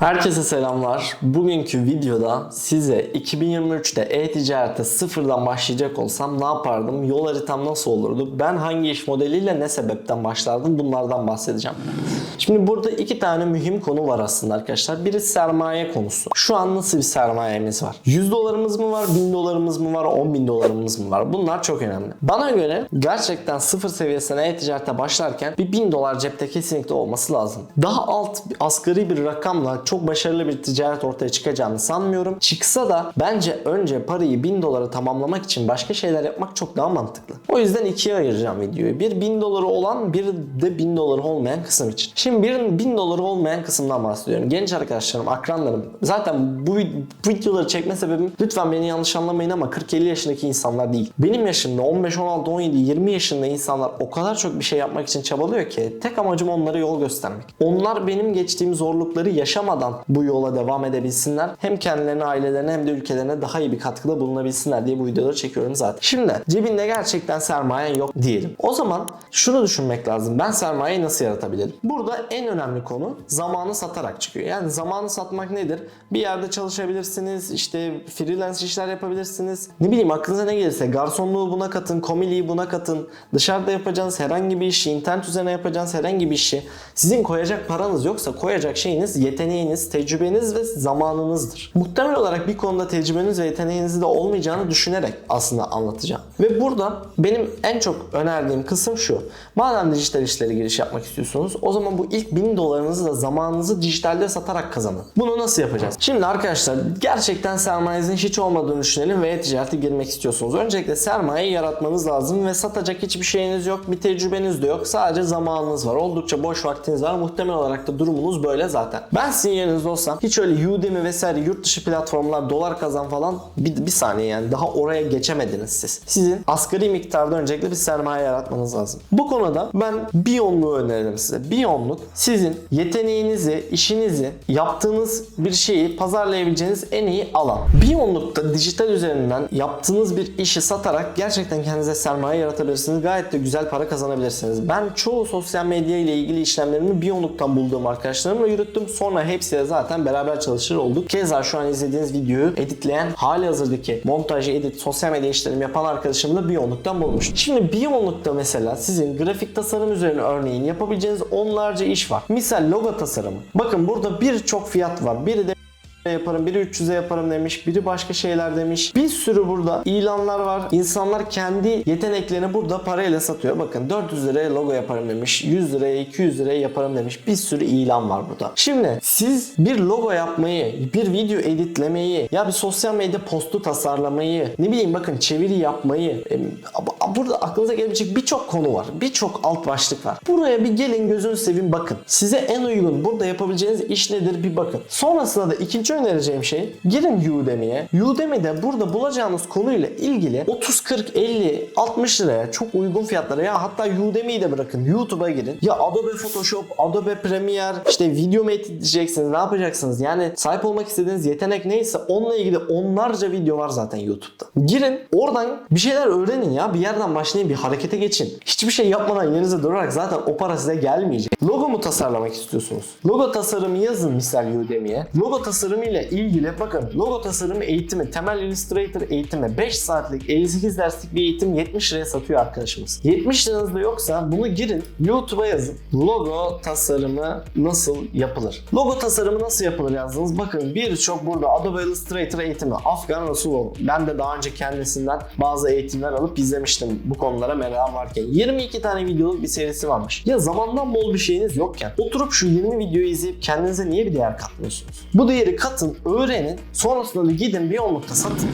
Herkese selamlar. Bugünkü videoda size 2023'te e-ticarete sıfırdan başlayacak olsam ne yapardım? Yol haritam nasıl olurdu? Ben hangi iş modeliyle ne sebepten başlardım? Bunlardan bahsedeceğim. Şimdi burada iki tane mühim konu var aslında arkadaşlar. Biri sermaye konusu. Şu an nasıl bir sermayemiz var? 100 dolarımız mı var? 1000 dolarımız mı var? 10 bin dolarımız mı var? Bunlar çok önemli. Bana göre gerçekten sıfır seviyesine e-ticarete başlarken bir 1000 dolar cepte kesinlikle olması lazım. Daha alt asgari bir rakamla çok başarılı bir ticaret ortaya çıkacağını sanmıyorum. Çıksa da bence önce parayı 1000 dolara tamamlamak için başka şeyler yapmak çok daha mantıklı. O yüzden ikiye ayıracağım videoyu. Bir 1000 doları olan bir de 1000 doları olmayan kısım için. Şimdi bir 1000 doları olmayan kısımdan bahsediyorum. Genç arkadaşlarım, akranlarım. Zaten bu, videoları çekme sebebim lütfen beni yanlış anlamayın ama 40-50 yaşındaki insanlar değil. Benim yaşımda 15, 16, 17, 20 yaşında insanlar o kadar çok bir şey yapmak için çabalıyor ki tek amacım onlara yol göstermek. Onlar benim geçtiğim zorlukları yaşamadan bu yola devam edebilsinler. Hem kendilerine, ailelerine hem de ülkelerine daha iyi bir katkıda bulunabilsinler diye bu videoları çekiyorum zaten. Şimdi cebinde gerçekten sermayen yok diyelim. O zaman şunu düşünmek lazım. Ben sermayeyi nasıl yaratabilirim? Burada en önemli konu zamanı satarak çıkıyor. Yani zamanı satmak nedir? Bir yerde çalışabilirsiniz, işte freelance işler yapabilirsiniz. Ne bileyim aklınıza ne gelirse garsonluğu buna katın, komiliği buna katın. Dışarıda yapacağınız herhangi bir işi, internet üzerine yapacağınız herhangi bir işi sizin koyacak paranız yoksa koyacak şeyiniz yeteneğiniz, tecrübeniz ve zamanınızdır. Muhtemel olarak bir konuda tecrübeniz ve yeteneğiniz de olmayacağını düşünerek aslında anlatacağım. Ve burada benim en çok önerdiğim kısım şu. Madem dijital işlere giriş yapmak istiyorsunuz o zaman bu ilk 1000 dolarınızı da zamanınızı dijitalde satarak kazanın. Bunu nasıl yapacağız? Şimdi arkadaşlar gerçekten sermayenizin hiç olmadığını düşünelim ve e-ticarete girmek istiyorsunuz. Öncelikle sermayeyi yaratmanız lazım ve satacak hiçbir şeyiniz yok, bir tecrübeniz de yok. Sadece zamanınız var. Oldukça boş vaktiniz var. Muhtemel olarak da durumunuz böyle zaten. Ben sizin yerinizde olsam hiç öyle Udemy vesaire yurt dışı platformlar dolar kazan falan bir, bir saniye yani daha oraya geçemediniz siz. Sizin asgari miktarda öncelikle bir sermaye yaratmanız lazım. Bu konuda ben bir yonluğu öneririm size. Bir yonluk sizin yeteneğinizi, işinizi, yaptığınız bir şeyi pazarlayabileceğiniz en iyi alan. Bir yonlukta dijital üzerinden yaptığınız bir işi satarak gerçekten kendinize sermaye yaratabilirsiniz. Gayet de güzel para kazanabilirsiniz. Ben çoğu sosyal medya ile ilgili işlemlerimi bir yonluktan bulduğum arkadaşlarımla yürüttüm. Sonra hepsiyle zaten beraber çalışır olduk. Keza şu an izlediğiniz videoyu editleyen hali hazırdaki montajı, edit, sosyal medya işlerimi yapan arkadaşımı da bir yonluktan bulmuş. Şimdi bir yonlukta mesela sizin grafik tasarım üzerine örneğin yapabileceğiniz onlarca iş var. Misal logo tasarımı. Bakın burada birçok fiyat var. Biri de yaparım, biri 300'e yaparım demiş, biri başka şeyler demiş. Bir sürü burada ilanlar var. İnsanlar kendi yeteneklerini burada parayla satıyor. Bakın 400 liraya logo yaparım demiş, 100 liraya, 200 liraya yaparım demiş. Bir sürü ilan var burada. Şimdi siz bir logo yapmayı, bir video editlemeyi, ya bir sosyal medya postu tasarlamayı, ne bileyim bakın çeviri yapmayı, e, burada aklınıza gelebilecek birçok konu var. Birçok alt başlık var. Buraya bir gelin gözünü sevin bakın. Size en uygun burada yapabileceğiniz iş nedir bir bakın. Sonrasında da ikinci önereceğim şey girin Udemy'ye. Udemy'de burada bulacağınız konuyla ilgili 30, 40, 50, 60 liraya çok uygun fiyatlara ya hatta Udemy'yi de bırakın YouTube'a girin. Ya Adobe Photoshop, Adobe Premiere işte video mu editleyeceksiniz ne yapacaksınız? Yani sahip olmak istediğiniz yetenek neyse onunla ilgili onlarca video var zaten YouTube'da. Girin oradan bir şeyler öğrenin ya bir yerden başlayın bir harekete geçin. Hiçbir şey yapmadan yerinize durarak zaten o para size gelmeyecek. Logo mu tasarlamak istiyorsunuz? Logo tasarımı yazın misal Udemy'ye. Logo tasarımı ile ilgili bakın logo tasarımı eğitimi, temel Illustrator eğitimi 5 saatlik 58 derslik bir eğitim 70 liraya satıyor arkadaşımız. 70 liranız yoksa bunu girin YouTube'a yazın. Logo tasarımı nasıl yapılır? Logo tasarımı nasıl yapılır yazdınız. Bakın birçok burada Adobe Illustrator eğitimi Afgan Rasulov. Ben de daha önce kendisinden bazı eğitimler alıp izlemiştim bu konulara merakım varken. 22 tane videoluk bir serisi varmış. Ya zamandan bol bir şeyiniz yokken oturup şu 20 videoyu izleyip kendinize niye bir değer katmıyorsunuz? Bu değeri katın, öğrenin, sonrasında da gidin bir yoğunlukta satın.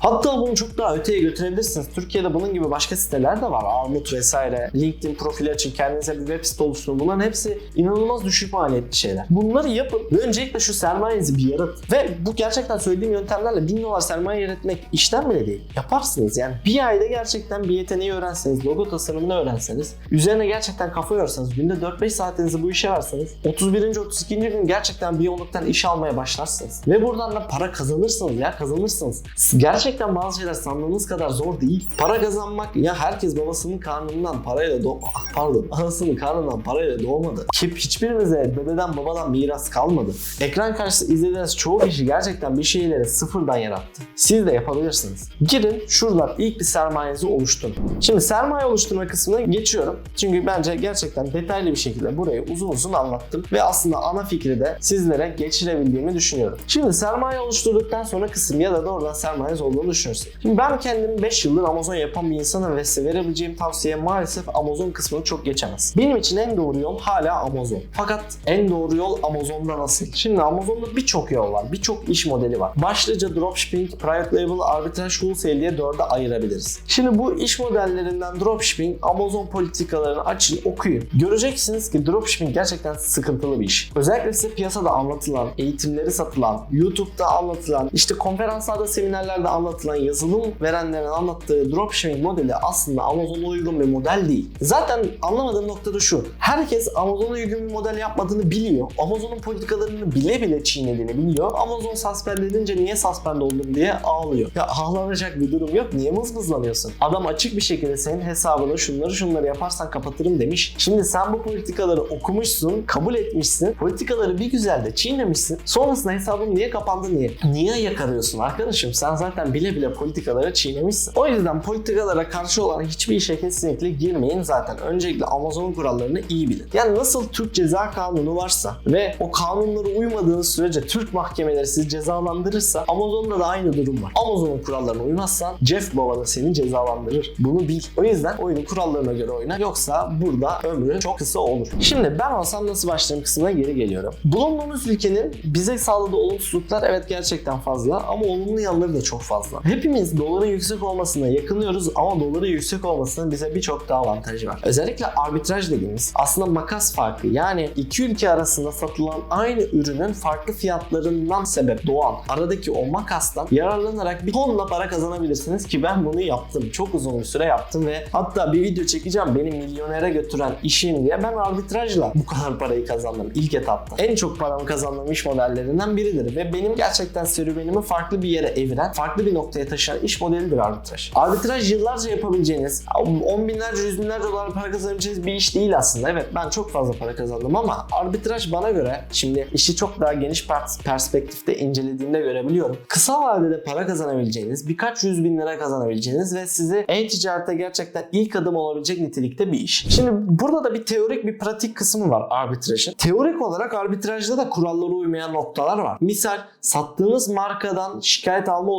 Hatta bunu çok daha öteye götürebilirsiniz. Türkiye'de bunun gibi başka siteler de var. Armut vesaire. LinkedIn profili açın. Kendinize bir web site oluşturun. Bunların hepsi inanılmaz düşük maliyetli şeyler. Bunları yapın ve öncelikle şu sermayenizi bir yaratın. Ve bu gerçekten söylediğim yöntemlerle 1000 dolar sermaye yaratmak işten bile değil. Yaparsınız yani. Bir ayda gerçekten bir yeteneği öğrenseniz, logo tasarımını öğrenseniz, üzerine gerçekten kafa yorsanız, günde 4-5 saatinizi bu işe verseniz, 31. 32. gün gerçekten bir yoğunluktan iş almaya başlarsınız. Ve buradan da para kazanırsınız ya kazanırsınız. Gerçekten Gerçekten bazı şeyler sandığınız kadar zor değil. Para kazanmak ya herkes babasının karnından parayla doğ Ah, pardon anasının karnından parayla doğmadı. Ki hiçbirimize dededen babadan miras kalmadı. Ekran karşısında izlediğiniz çoğu kişi gerçekten bir şeyleri sıfırdan yarattı. Siz de yapabilirsiniz. Girin şuradan ilk bir sermayenizi oluşturun. Şimdi sermaye oluşturma kısmına geçiyorum. Çünkü bence gerçekten detaylı bir şekilde burayı uzun uzun anlattım. Ve aslında ana fikri de sizlere geçirebildiğimi düşünüyorum. Şimdi sermaye oluşturduktan sonra kısım ya da doğrudan sermayeniz olduğunu düşünürsün. Şimdi ben kendim 5 yıldır Amazon yapan bir insanım ve size verebileceğim tavsiye maalesef Amazon kısmını çok geçemez. Benim için en doğru yol hala Amazon. Fakat en doğru yol Amazon'da nasıl? Şimdi Amazon'da birçok yol var. Birçok iş modeli var. Başlıca dropshipping, private label, arbitraj, wholesale diye dörde ayırabiliriz. Şimdi bu iş modellerinden dropshipping, Amazon politikalarını açın, okuyun. Göreceksiniz ki dropshipping gerçekten sıkıntılı bir iş. Özellikle size piyasada anlatılan, eğitimleri satılan, YouTube'da anlatılan, işte konferanslarda, seminerlerde anlatılan, yazılım verenlerin anlattığı dropshipping modeli aslında Amazon'a uygun bir model değil. Zaten anlamadığım nokta da şu. Herkes Amazon'a uygun bir model yapmadığını biliyor. Amazon'un politikalarını bile bile çiğnediğini biliyor. Amazon suspend edince niye suspend oldum diye ağlıyor. Ya ağlanacak bir durum yok. Niye mızmızlanıyorsun? Adam açık bir şekilde senin hesabını şunları şunları yaparsan kapatırım demiş. Şimdi sen bu politikaları okumuşsun, kabul etmişsin. Politikaları bir güzel de çiğnemişsin. Sonrasında hesabın niye kapandı niye? Niye yakarıyorsun arkadaşım? Sen zaten bile bile politikaları çiğnemişsin. O yüzden politikalara karşı olan hiçbir işe kesinlikle girmeyin zaten. Öncelikle Amazon'un kurallarını iyi bilin. Yani nasıl Türk Ceza Kanunu varsa ve o kanunlara uymadığınız sürece Türk mahkemeleri sizi cezalandırırsa Amazon'da da aynı durum var. Amazon'un kurallarına uymazsan Jeff Baba da seni cezalandırır. Bunu bil. O yüzden oyunun kurallarına göre oyna. Yoksa burada ömrü çok kısa olur. Şimdi ben olsam nasıl başlarım kısmına geri geliyorum. Bulunduğumuz ülkenin bize sağladığı olumsuzluklar evet gerçekten fazla ama olumlu yanları da çok fazla. Hepimiz doların yüksek olmasına yakınıyoruz ama doların yüksek olmasının bize birçok daha avantajı var. Özellikle arbitraj dediğimiz aslında makas farkı yani iki ülke arasında satılan aynı ürünün farklı fiyatlarından sebep doğan aradaki o makastan yararlanarak bir tonla para kazanabilirsiniz ki ben bunu yaptım. Çok uzun bir süre yaptım ve hatta bir video çekeceğim beni milyonere götüren işim diye ben arbitrajla bu kadar parayı kazandım ilk etapta. En çok paramı kazandığım iş modellerinden biridir ve benim gerçekten serüvenimi farklı bir yere eviren, farklı bir noktaya taşıyan iş modelidir arbitraj. Arbitraj yıllarca yapabileceğiniz, on binlerce, yüz binlerce dolar para kazanabileceğiniz bir iş değil aslında. Evet ben çok fazla para kazandım ama arbitraj bana göre şimdi işi çok daha geniş pers- perspektifte incelediğimde görebiliyorum. Kısa vadede para kazanabileceğiniz, birkaç yüz bin lira kazanabileceğiniz ve sizi e-ticarete gerçekten ilk adım olabilecek nitelikte bir iş. Şimdi burada da bir teorik bir pratik kısmı var arbitrajın. Teorik olarak arbitrajda da kurallara uymayan noktalar var. Misal sattığınız markadan şikayet alma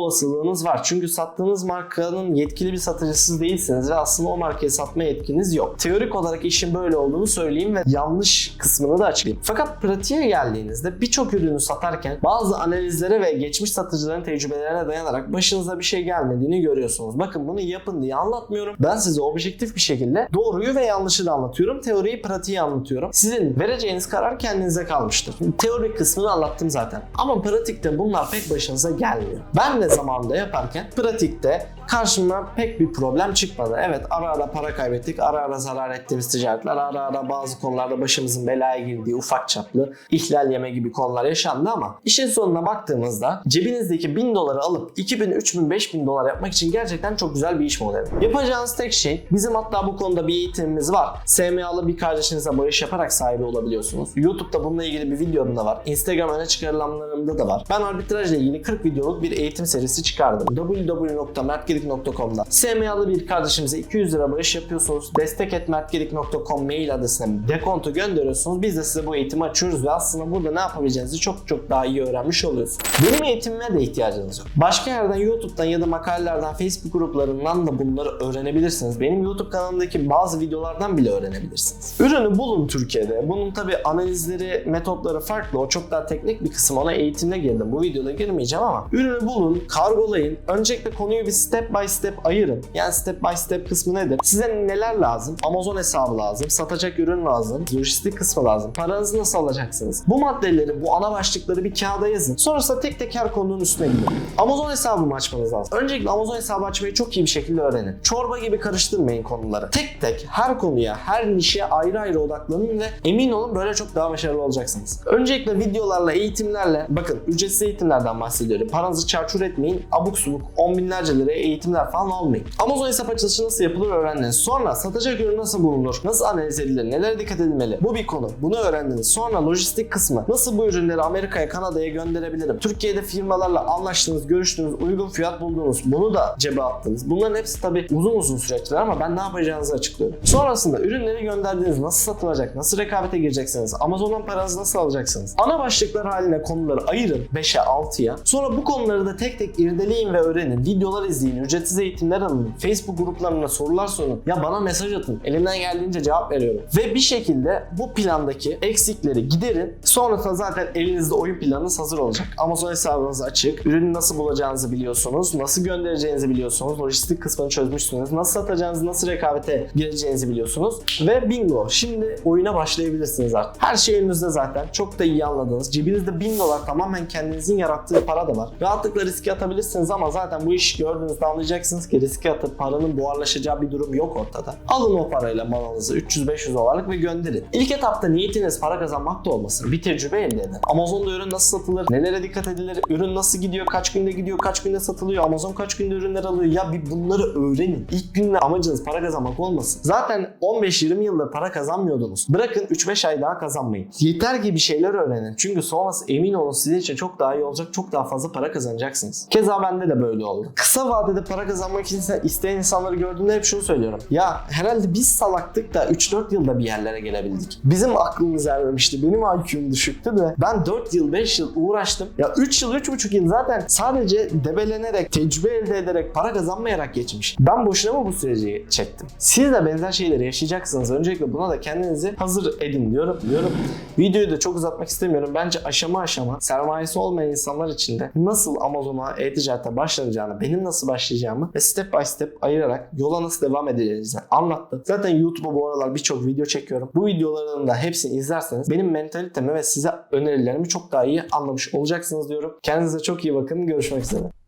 olasılığınız var. Çünkü sattığınız markanın yetkili bir satıcısız değilsiniz ve aslında o markayı satma yetkiniz yok. Teorik olarak işin böyle olduğunu söyleyeyim ve yanlış kısmını da açıklayayım. Fakat pratiğe geldiğinizde birçok ürünü satarken bazı analizlere ve geçmiş satıcıların tecrübelerine dayanarak başınıza bir şey gelmediğini görüyorsunuz. Bakın bunu yapın diye anlatmıyorum. Ben size objektif bir şekilde doğruyu ve yanlışı da anlatıyorum. Teoriyi, pratiği anlatıyorum. Sizin vereceğiniz karar kendinize kalmıştır. Teorik kısmını anlattım zaten. Ama pratikte bunlar pek başınıza gelmiyor. Ben de zamanında yaparken pratikte karşıma pek bir problem çıkmadı. Evet ara ara para kaybettik, ara ara zarar ettiğimiz ticaretler, ara ara bazı konularda başımızın belaya girdiği ufak çaplı ihlal yeme gibi konular yaşandı ama işin sonuna baktığımızda cebinizdeki 1000 doları alıp 2000, 3000, 5000 dolar yapmak için gerçekten çok güzel bir iş modeli. Yapacağınız tek şey bizim hatta bu konuda bir eğitimimiz var. SMA'lı bir kardeşinize bağış yaparak sahibi olabiliyorsunuz. YouTube'da bununla ilgili bir videom da var. Instagram öne çıkarılanlarımda da var. Ben arbitrajla ilgili 40 videoluk bir eğitim serisi çıkardım. www.mertgedik.com'da SMA'lı bir kardeşimize 200 lira bağış yapıyorsunuz. destek.mertgedik.com mail adresine dekontu gönderiyorsunuz. Biz de size bu eğitimi açıyoruz ve aslında burada ne yapabileceğinizi çok çok daha iyi öğrenmiş oluyorsunuz. Benim eğitimime de ihtiyacınız yok. Başka yerden YouTube'dan ya da makalelerden, Facebook gruplarından da bunları öğrenebilirsiniz. Benim YouTube kanalımdaki bazı videolardan bile öğrenebilirsiniz. Ürünü bulun Türkiye'de. Bunun tabi analizleri, metotları farklı. O çok daha teknik bir kısım. Ona eğitimde girdim. Bu videoda girmeyeceğim ama ürünü bulun, kargolayın. Öncelikle konuyu bir step by step ayırın. Yani step by step kısmı nedir? Size neler lazım? Amazon hesabı lazım, satacak ürün lazım, lojistik kısmı lazım. Paranızı nasıl alacaksınız? Bu maddeleri, bu ana başlıkları bir kağıda yazın. Sonrasında tek tek her konunun üstüne gidin. Amazon hesabı mı açmanız lazım? Öncelikle Amazon hesabı açmayı çok iyi bir şekilde öğrenin. Çorba gibi karıştırmayın konuları. Tek tek her konuya, her nişe ayrı ayrı odaklanın ve emin olun böyle çok daha başarılı olacaksınız. Öncelikle videolarla, eğitimlerle, bakın ücretsiz eğitimlerden bahsediyorum. Paranızı çarçur etmeyin abuk subuk on binlerce liraya eğitimler falan almayın. Amazon hesap açılışı nasıl yapılır öğrendiniz. Sonra satacak ürün nasıl bulunur? Nasıl analiz edilir? Nelere dikkat edilmeli? Bu bir konu. Bunu öğrendiniz. Sonra lojistik kısmı. Nasıl bu ürünleri Amerika'ya, Kanada'ya gönderebilirim? Türkiye'de firmalarla anlaştınız, görüştünüz, uygun fiyat buldunuz. Bunu da cebe attınız. Bunların hepsi tabii uzun uzun süreçler ama ben ne yapacağınızı açıklıyorum. Sonrasında ürünleri gönderdiniz. Nasıl satılacak? Nasıl rekabete gireceksiniz? Amazon'dan paranızı nasıl alacaksınız? Ana başlıklar haline konuları ayırın 5'e 6'ya. Sonra bu konuları da tek tek irdeleyin ve öğrenin. Videolar izleyin, ücretsiz eğitimler alın. Facebook gruplarına sorular sorun. Ya bana mesaj atın. Elimden geldiğince cevap veriyorum. Ve bir şekilde bu plandaki eksikleri giderin. Sonrasında zaten elinizde oyun planınız hazır olacak. Amazon hesabınız açık. Ürünü nasıl bulacağınızı biliyorsunuz. Nasıl göndereceğinizi biliyorsunuz. Lojistik kısmını çözmüşsünüz. Nasıl satacağınızı, nasıl rekabete gireceğinizi biliyorsunuz. Ve bingo. Şimdi oyuna başlayabilirsiniz artık. Her şey önünüzde zaten. Çok da iyi anladınız. Cebinizde 1000 dolar tamamen kendinizin yarattığı para da var. Rahatlıkla riske atabilirsiniz ama zaten bu işi gördüğünüzde anlayacaksınız ki riske atıp paranın buharlaşacağı bir durum yok ortada. Alın o parayla malınızı 300-500 dolarlık ve gönderin. İlk etapta niyetiniz para kazanmak da olmasın. Bir tecrübe elde edin. Amazon'da ürün nasıl satılır? Nelere dikkat edilir? Ürün nasıl gidiyor? Kaç günde gidiyor? Kaç günde satılıyor? Amazon kaç günde ürünler alıyor? Ya bir bunları öğrenin. İlk günle amacınız para kazanmak olmasın. Zaten 15-20 yıldır para kazanmıyordunuz. Bırakın 3-5 ay daha kazanmayın. Yeter ki bir şeyler öğrenin. Çünkü sonrası emin olun sizin için çok daha iyi olacak. Çok daha fazla para kazanacaksınız. Keza bende de böyle oldu. Kısa vadede para kazanmak için isteyen insanları gördüğümde hep şunu söylüyorum. Ya herhalde biz salaktık da 3-4 yılda bir yerlere gelebildik. Bizim aklımız ermemişti. Benim IQ'm düşüktü de ben 4 yıl 5 yıl uğraştım. Ya 3 yıl 3,5 yıl zaten sadece debelenerek, tecrübe elde ederek, para kazanmayarak geçmiş. Ben boşuna mı bu süreci çektim? Siz de benzer şeyleri yaşayacaksınız. Öncelikle buna da kendinizi hazır edin diyorum. diyorum. Videoyu da çok uzatmak istemiyorum. Bence aşama aşama sermayesi olmayan insanlar için de nasıl Amazon'a e-ticarete başlanacağını, benim nasıl başlayacağımı ve step by step ayırarak yola nasıl devam edeceğinizi anlattım. Zaten YouTube'a bu aralar birçok video çekiyorum. Bu videoların da hepsini izlerseniz benim mentalitemi ve size önerilerimi çok daha iyi anlamış olacaksınız diyorum. Kendinize çok iyi bakın. Görüşmek üzere.